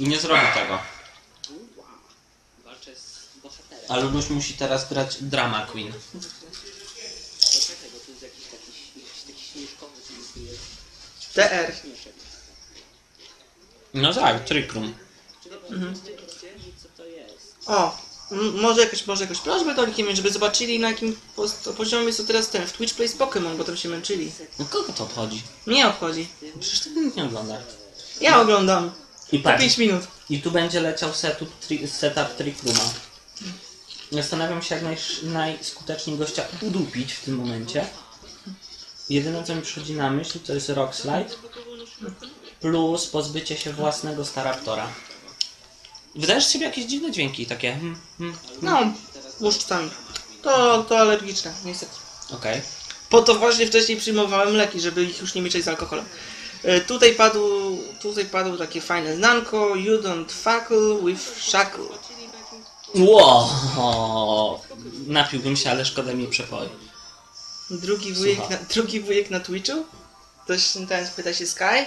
I nie zrobi tego. Walczę z bohaterem. Ale Luś musi teraz grać Drama Queen. Poczekaj, bo tu jest jakiś taki, jakiś taki śmieszkowy, co tu jest. TR. Śmieszek. No tak, Trick Room. Czy pan, stwierdzić, co to jest? O, m- może jakaś, może jakaś prośbę do nich, żeby zobaczyli na jakim poz- poziomie są teraz ten w Twitch Plays Pokémon, bo tam się męczyli. No kogo to obchodzi? Mnie obchodzi. Przecież tego nikt nie ogląda. Ja oglądam. I patrz, 5 minut. i tu będzie leciał setup, tri, setup Trick Rooma. Zastanawiam się jak naj, najskuteczniej gościa udupić w tym momencie. Jedyne co mi przychodzi na myśl to jest Rock Slide plus pozbycie się własnego Staraptora. Wydajesz z siebie jakieś dziwne dźwięki, takie hmm, hmm, No, łuszczcami. To, to alergiczne, niestety. okej. Po to właśnie wcześniej przyjmowałem leki, żeby ich już nie mieszać z alkoholem. E, Tutaj padło, tutaj padło takie fajne znanko. You don't fuckle with shackle. Wow, napiłbym się, ale szkoda mi przepoi. Drugi wujek, na, drugi wujek na Twitchu? Ktoś ten spyta się Sky?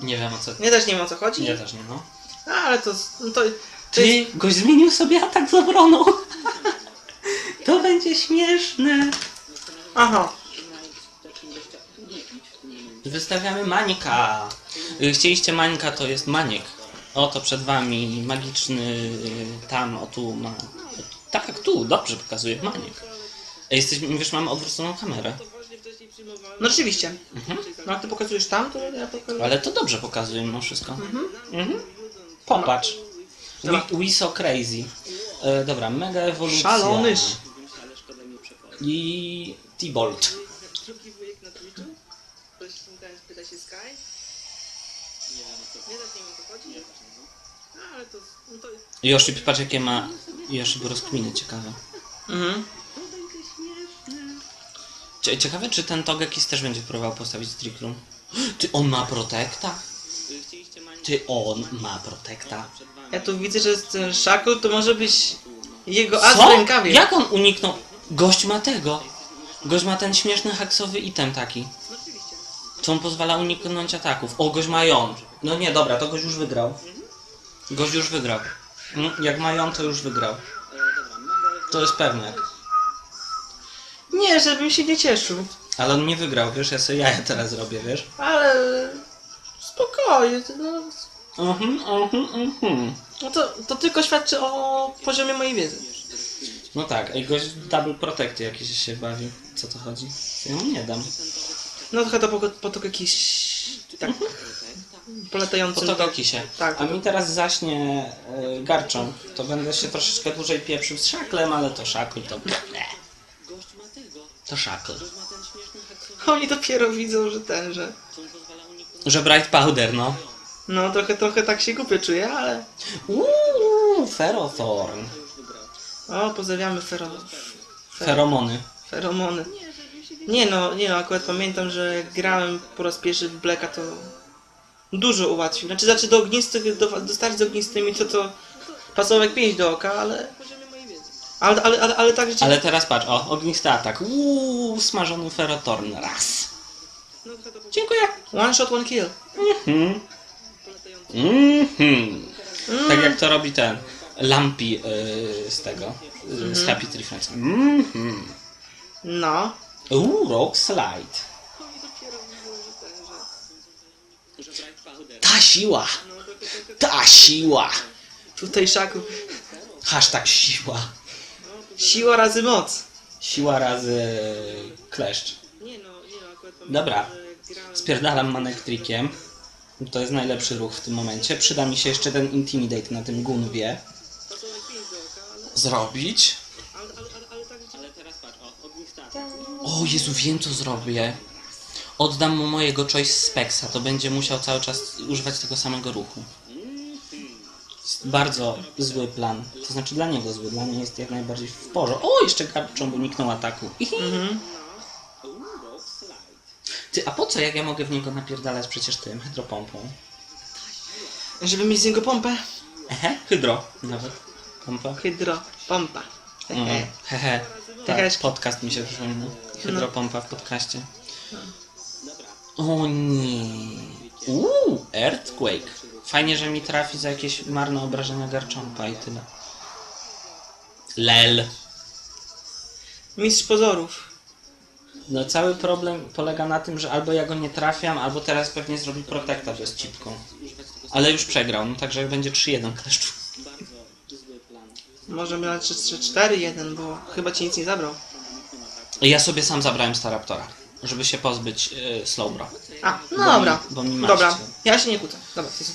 Nie wiem o co. Nie też nie wiem o co chodzi. Ja też nie no. A, ale to, no to, to jest, Ty, gość zmienił sobie atak z obroną. To będzie śmieszne. Aha. Wystawiamy Mańka. Y, Chcieliście Mańka, to jest Maniek. Oto przed wami magiczny y, tam, o tu ma. Tak, tu, dobrze pokazuje Maniek. Jesteśmy, wiesz, mamy odwróconą kamerę. No oczywiście. No a ty pokazujesz tam, to ja pokazuję. Ale to dobrze pokazuje mimo wszystko. Mhm. Popatrz. We, we so crazy. E, dobra, mega ewolucja. Przepoi. I T-Bolt. Drugi wujek na Twitchu? Ktoś ten spyta się Sky? Nie wiem, co Nie wiem o co chodzi. A, ale to, no to... Yoshi, patrz jakie ma Yoshi rozkminy ciekawe. Mhm. Cie- Ciekawe, czy ten Togekis też będzie próbował postawić Trick Room. Ty, on ma protekta? Chcieliście Ty, on ma protekta. przed wami. Ja tu widzę, że ten Shackle to może być jego as w Co? rękawie. Jak on uniknął? Gość ma tego. Gość ma ten śmieszny haksowy item taki. Co on pozwala uniknąć ataków. O, gość ma ją. No nie, dobra, to gość już wygrał. Gość już wygrał. Mm, Jak ma ją, to już wygrał. To jest pewne. Nie, żebym się nie cieszył. Ale on nie wygrał, wiesz, ja sobie jaja teraz robię, wiesz? Ale... Spokojnie, to, no, Mhm, mhm, mhm. no to, to tylko świadczy o poziomie mojej wiedzy. No tak, ej, gość double protecty jakiś się bawi. Co to chodzi? Ja mu nie dam. No trochę to po- potok jakiś... tak... polatający... Po to gokisie. Tak. A mi teraz zaśnie y, garczą. To będę się troszeczkę dłużej pieprzył z szaklem, ale to szakl to... To szakl. Oni dopiero widzą, że ten, że... Że bright powder, no. No trochę, trochę tak się głupio czuję, ale... Uuu, Ferrothorn. O, pozdrawiamy fero... Feromony. feromony. Nie no, nie no, akurat pamiętam, że jak grałem po raz pierwszy w Blacka, to dużo ułatwił. Znaczy, znaczy do ognistych, do, do starć z ognistymi, to to pasował jak pięść do oka, ale... Ale, ale, ale, ale tak rzeczywiście... Ale teraz patrz, o, ognisty atak. Uuu, smażony Ferrothorn. Raz. Dziękuję. One shot, one kill. Mhm. Mhm. Tak jak to robi ten Lampi y, z tego, y, z Happy Tree Friends. Mhm. No. Uuu, Rock Slide. Ta siła. Ta siła. Tutaj szaku. Hashtag siła. Siła razy moc. Siła razy kleszcz. Nie nie akurat Dobra. Spierdalam manektrikiem. To jest najlepszy ruch w tym momencie. Przyda mi się jeszcze ten Intimidate na tym gunwie. Zrobić. Ale teraz patrz, o, Jezu, wiem co zrobię. Oddam mu mojego Choice Spexa, to będzie musiał cały czas używać tego samego ruchu. Bardzo zły plan. To znaczy dla niego zły, dla mnie jest jak najbardziej w porządku. O, jeszcze karczą, uniknął ataku. Mhm. Ty, a po co jak ja mogę w niego napierdalać przecież tym hydropompą? Żeby mieć z niego pompę. Ehe, hydro nawet. Pompa. Hydro, pompa. Mhm. Hehe. Tak, Jakaś- podcast mi się przypomina. Hydropompa w podcaście. O nie. Uuu, Earthquake. Fajnie, że mi trafi za jakieś marne obrażenia garczonka i tyle. Lel. Mistrz pozorów. No cały problem polega na tym, że albo ja go nie trafiam, albo teraz pewnie zrobi protekta bez cipką. Ale już przegrał, no także będzie 3-1 kleszczu. Może miał 3-4-1, bo chyba ci nic nie zabrał. Ja sobie sam zabrałem Staraptora, żeby się pozbyć yy, Slowbro. A, no Bo dobra. mi- bo mi dobra, ja się nie kłócę. Dobra, to jest...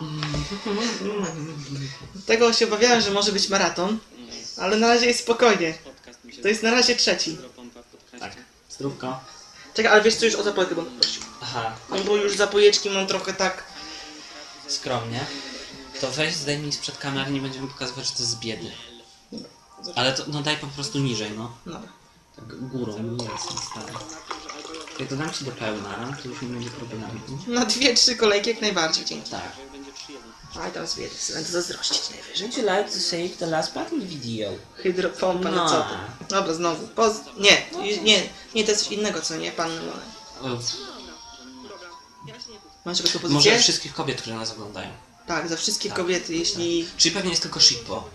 Tego się obawiałem, że może być maraton, ale na razie jest spokojnie. To jest na razie trzeci. Tak. Zdrówko. Czekaj, ale wiesz co, już o zapojkę bym poprosił. Aha, No bo już zapojeczki mam trochę tak... skromnie. To weź zdejmij sprzed kamery, nie będziemy pokazywać, że to jest z biedy. Ale to, no daj po prostu niżej, no. Dobra. Tak górą, nie jestem stary. Jak dodam ci do pełna, to już nie będzie problemu. Na dwie, trzy kolejki jak najbardziej, dzięki. Tak. Będzie 3-1. Aj, tam zwiedz, będę zazdrościć najwyżej. Would you like to save the last part of the video? Hydropompa, no No. co ty. Dobra, znowu. Poz... Nie, nie, nie, to jest coś innego, co nie, pan... Uff. Masz jakąś Może propozycję? wszystkich kobiet, które nas oglądają. Tak, za wszystkie Tak, kobiety, jeśli... Czyli pewnie jest tylko shitpo.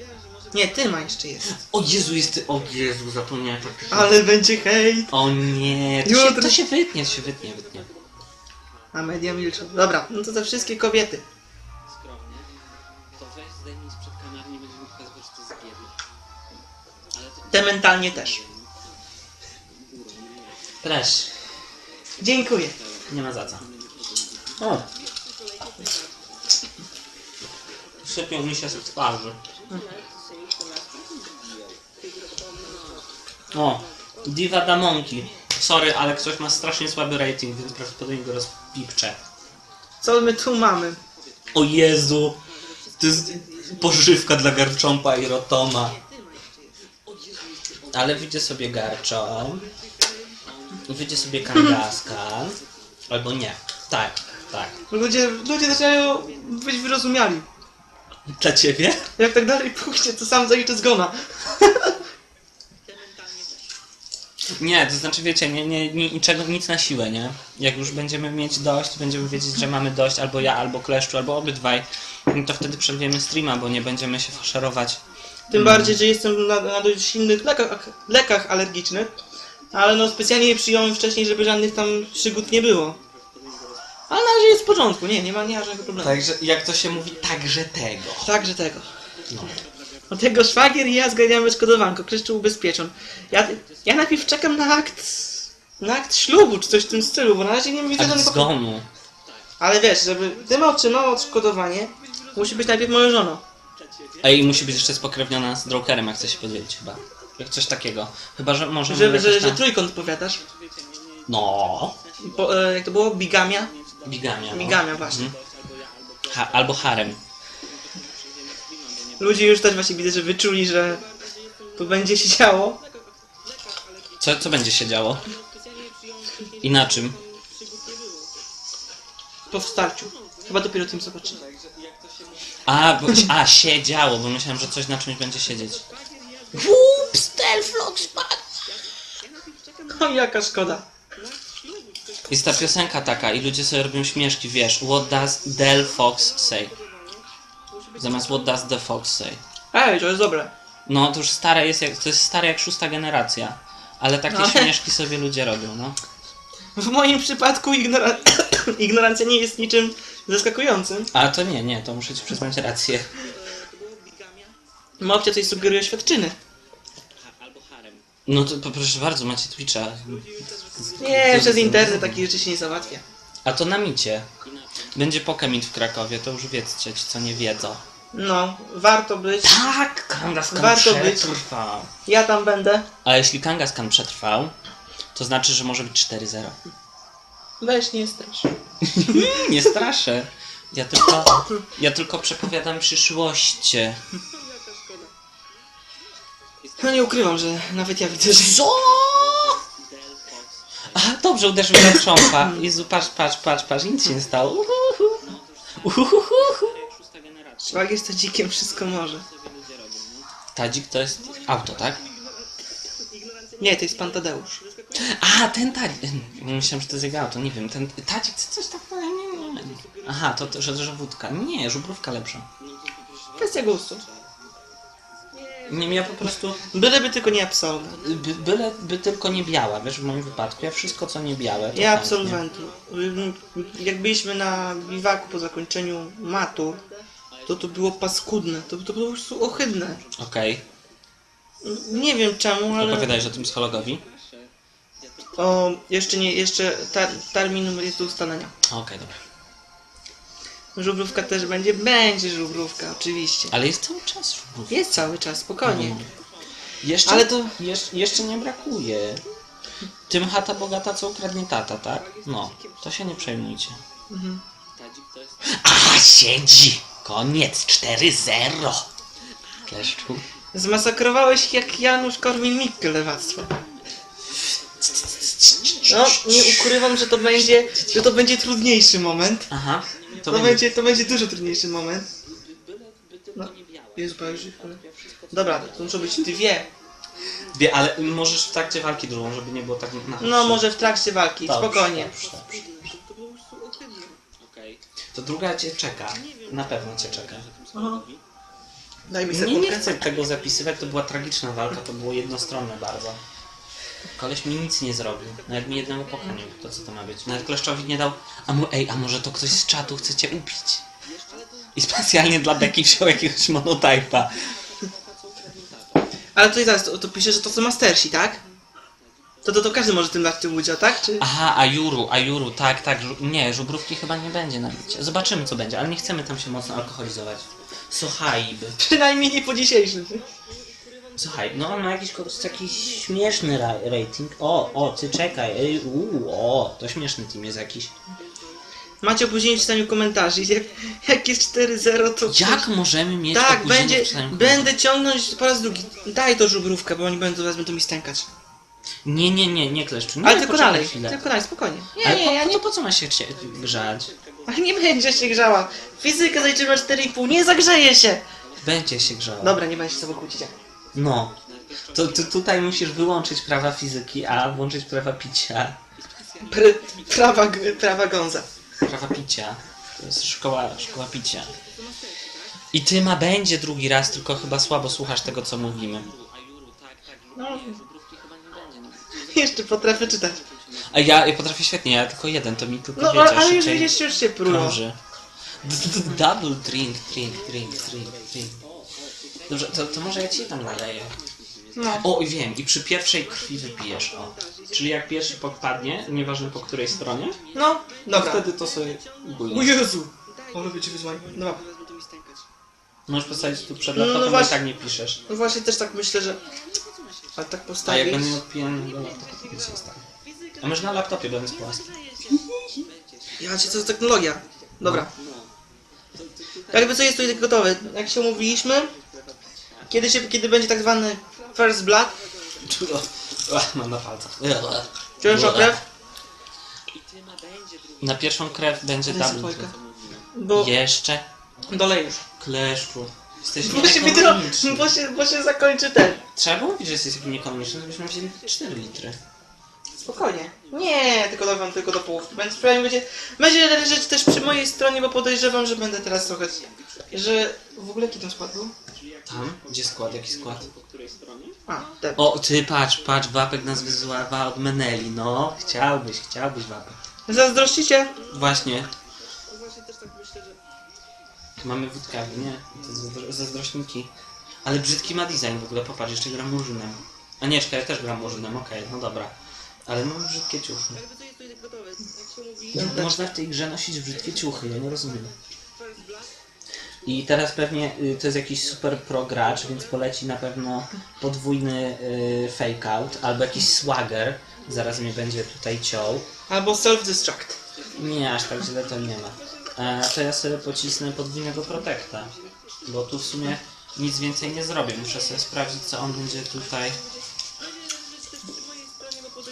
Nie, ty ma jeszcze jest. O Jezu, jest ty... O Jezu, zapomniałem faktycznie. Ale będzie hejt! O nie, to się, Jutro- to się wytnie, to się wytnie, wytnie. A media milczą. Dobra, no to za wszystkie kobiety. Skromnie. To weź zdejmij sprzed kamery, nie będziemy pokazywać, że to jest z biedy. Ale to Te mentalnie też. Trash. Dziękuję. Nie ma za co. O. Sypią mi się z twarzy. O, Diva da Monkey. Sorry, ale ktoś ma strasznie słaby rating, więc prawdopodobnie go rozpipczę. Co my tu mamy? O Jezu! To jest pożywka dla garczompa i rotoma. Ale wyjdzie sobie garczom. Wyjdzie sobie kangaska. Albo nie. Tak, tak. Ludzie, ludzie zaczynają być wyrozumiali. Dla ciebie? Jak tak dalej pójdzie, to sam zaliczę zgona. Nie, to znaczy wiecie, nie, nie, nie, niczego, nic na siłę, nie? Jak już będziemy mieć dość, będziemy wiedzieć, że mamy dość, albo ja, albo Kleszczu, albo obydwaj, to wtedy przerwiemy streama, bo nie będziemy się faszerować. Tym bardziej, że jestem na, na dość silnych lekach, lekach alergicznych. Ale no specjalnie je przyjąłem wcześniej, żeby żadnych tam przygód nie było. Ale na razie jest w porządku, nie, nie ma, nie ma żadnego problemu. Także, jak to się mówi, także tego. Także tego. No. Od tego szwagier i ja zganiamy odszkodowanko, Kryszczył ubezpieczon. Ja, ja najpierw czekam na akt, na akt ślubu, czy coś w tym stylu, bo na razie nie widzę żadnego... zgonu. Ale wiesz, żeby tym otrzymało odszkodowanie, musi być najpierw moją żoną. Ej, musi być jeszcze spokrewniona z Drokerem, jak chce się podzielić chyba. Jak coś takiego. Chyba, że może... Że, że, że trójkąt powiadasz. No. Po, e, jak to było? Bigamia? Bigamia. No. Bigamia, właśnie. Mhm. Ha, albo harem. Ludzie już też właśnie widzę, że wyczuli, że tu będzie się działo. Co, co będzie się działo? I na czym? Po wstarciu. Chyba dopiero tym zobaczymy. A, bo, a, siedziało, bo myślałem, że coś na czymś będzie siedzieć. Whoop, stealth lock spadł. O, jaka szkoda. Jest ta piosenka taka i ludzie sobie robią śmieszki, wiesz, what does Del Fox say? Zamiast what does the fox say? Ej, to jest dobre. No, to już stare jest, jak, to jest stare jak szósta generacja. Ale takie Ale- śmieszki sobie ludzie robią, no. W moim przypadku ignora... ignorancja nie jest niczym zaskakującym. Ale to nie, nie, to muszę ci przyznać rację. Mopcia coś sugeruje świadczyny. No to proszę bardzo, macie Twitcha. Nie, przez internet takich rzeczy się nie załatwia. A to na micie. Będzie Pokemit w Krakowie, to już wiedzcie, ci co nie wiedzą. No, warto być. Tak, Kangaskhan Warto być. przetrwał. Ja tam będę. A jeśli Kangaskhan przetrwał, to znaczy, że może być 4-0. Weź nie strasz. Nie straszę. Ja tylko, ja tylko przepowiadam przyszłość. No nie ukrywam, że nawet ja widzę, że... Co? A, dobrze, uderzył na trząpa. Jezu, patrz, patrz, patrz, patrz, nic się nie stało. Uhuhu. Generacja. Szwagier z tadzikiem wszystko może. Tadzik to jest auto, tak? Nie, to jest pan Tadeusz. A, ten tadzik. Myślałem, że to jest jego to nie wiem. Ten tadzik, coś tak. Nie, nie, nie. Aha, to, to że, że wódka. Nie, żubrówka lepsza. Kwestia gustu. Nie, ja po prostu. Byleby tylko nie absolwent. By, byle by tylko nie biała, wiesz, w moim wypadku. Ja wszystko, co nie białe. To Ja chętnie. absolwentu. Jak byliśmy na biwaku po zakończeniu matu, to to było paskudne. To, to było po prostu ohydne. Okej. Nie wiem czemu, ale... Opowiadajesz o tym psychologowi? O, jeszcze nie, jeszcze tar, termin jest do ustalenia. Okej, dobra. Żubrówka też będzie? Będzie żubrówka, oczywiście. Ale jest cały czas żubrówka. Jest cały czas, spokojnie. Mhm. Jeszcze, Ale to- Jesz, jeszcze nie brakuje. Tym chata bogata, co ukradnie tata, tak? No, to się nie przejmujcie. Mhm. A, siedzi! Koniec, 4-0! Kleszczu. Zmasakrowałeś jak Janusz Korwin-Mikke lewactwo. No, nie ukrywam, że to będzie, że to będzie trudniejszy moment. Aha, To, to, będzie, to będzie dużo trudniejszy moment. Byle by tylko No. nie białe. Jezu, powiem, że... Dobra, to muszą być dwie. Dwie, ale możesz w trakcie walki drugą, żeby nie było tak na No, może w trakcie walki, Dobrze, spokojnie. dobrze, dobrze. Okej. To druga cię czeka. Na pewno cię czeka. Daj mi Nie, nie sekundkę. chcę tego zapisywać, to była tragiczna walka, to było jednostronne bardzo. Koleś mi nic nie zrobił, nawet mi jednego pochanił, to co to ma być. Nawet Kleszczowi nie dał, a mu, ej, a może to ktoś z czatu chce cię upić? I specjalnie dla Beki wziął jakiegoś monotypa. Ale tutaj zaraz, to, to pisze, że to są mastersi, tak? To, to, to każdy może tym w tym udział, tak? Czy... Aha, a Juru, a Juru, tak, tak, żu- nie, żubrówki chyba nie będzie na bicie. Zobaczymy co będzie, ale nie chcemy tam się mocno alkoholizować. Słuchaj, Przynajmniej nie po dzisiejszym. Słuchaj, no on ma jakiś, jakiś śmieszny ra- rating. O, o, ty czekaj, ej, uu, o, to śmieszny team jest jakiś. Macie opóźnienie w czytaniu komentarzy. Jak, jak jest 4-0, to... Jak możemy mieć Tak, opóźnienie będzie, w czytaniu będę ciągnąć po raz drugi. Daj to żubrówkę, bo oni będą zaraz będą mi stękać. Nie, nie, nie, nie kleszczu. Nie, Ale tylko poczekaj dalej, chwilę. tylko dalej, spokojnie. Nie, Ale nie, po, ja nie... to po co ma się chcie- grzać? Ale nie będzie się grzała. Fizykę zaliczymy 4,5, nie zagrzeje się. Będzie się grzała. Dobra, nie będzie się z tobą kłócić. No. To ty tutaj musisz wyłączyć prawa fizyki, a włączyć prawa picia. Pr prawa, prawa gąza. Prawa picia. To jest szkoła, szkoła picia. I ty ma będzie drugi raz, tylko chyba słabo słuchasz tego, co mówimy. No. No. Jeszcze potrafię czytać. A ja, ja potrafię świetnie, ja tylko jeden, to mi tylko No, wiecie, ale, ale już szybciej widzisz, już się krąży. D- d- Double drink, drink, drink, drink, drink. Dobrze, to, to może ja ci tam naleję. No. O, i wiem, i przy pierwszej krwi wypijesz, o. Czyli jak pierwszy podpadnie, nieważne po której stronie, No, to dobra. wtedy to sobie O ugólnisz. Jezu! Ale będzie wyzwanie. Dobra. Możesz postawić tu przed No, no laptopem, i właśnie. tak nie piszesz. No właśnie też tak myślę, że... Ale tak A postawić... jak będę miał pijany do laptopa, to nic nie stanie. A może na laptopie będę płaski. Ja cię, co za technologia. Dobra. No. Jakby co jest tutaj gotowe. Jak się umówiliśmy, kiedy, się, kiedy będzie tak zwany first blood, Mam na palcach. pierwsza krew. Na pierwszą krew będzie To jest double dwójka. drink. bo Jeszcze dolejesz. kleszczu. Jesteś Bo się, nieekonomiczny. bo, się, bo się zakończy ten. Trzeba było mówić, że jesteś taki nieekonomiczny, żebyśmy wzięli 4 litry. Spokojnie. Nie, tylko dawam tylko do połówki. Więc przynajmniej będzie, będzie leżeć też przy mojej stronie, bo podejrzewam, że będę teraz trochę... Że... W ogóle jaki skład był? Tam? Gdzie skład? Jaki skład? Po której stronie? A. O, ty patrz, patrz, Wapek nas wyzwała od Meneli, no. Chciałbyś, chciałbyś Wapek. Zazdrościcie? Właśnie, Właśnie też tak myślę, że... mamy wódkę, nie? To zazdro- zazdrośniki. Ale brzydki ma design w ogóle, popatrz, jeszcze gram murzynem. A nie, czekaj, ja też gram murzynem, okej, no dobra. Ale mam brzydkie ciuchy. Jest gotowe. Jak się można w tej grze nosić brzydkie ciuchy? Ja nie rozumiem. I teraz pewnie y, to jest jakiś super pro gracz, więc poleci na pewno podwójny y, fake out albo jakiś swagger. Zaraz mnie będzie tutaj ciął. Albo self-destruct. Nie, aż tak źle to nie ma. E, to ja sobie pocisnę podwójnego protekta. Bo tu w sumie nic więcej nie zrobię. Muszę sobie sprawdzić, co on będzie tutaj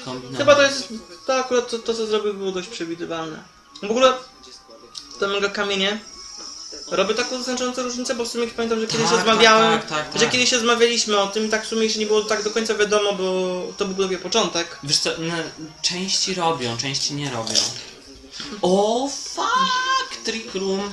kombinował. Chyba to jest... To akurat to, to co zrobił było dość przewidywalne. W ogóle te mega kamienie Robię taką znaczącą różnicę, bo w sumie pamiętam, że kiedyś Tak, rozmawiałem, tak, tak, tak, że tak. kiedyś rozmawialiśmy o tym tak w sumie jeszcze nie było tak do końca wiadomo, bo to był dopiero początek. Wiesz co, no, części robią, części nie robią. O fuck! Trick Room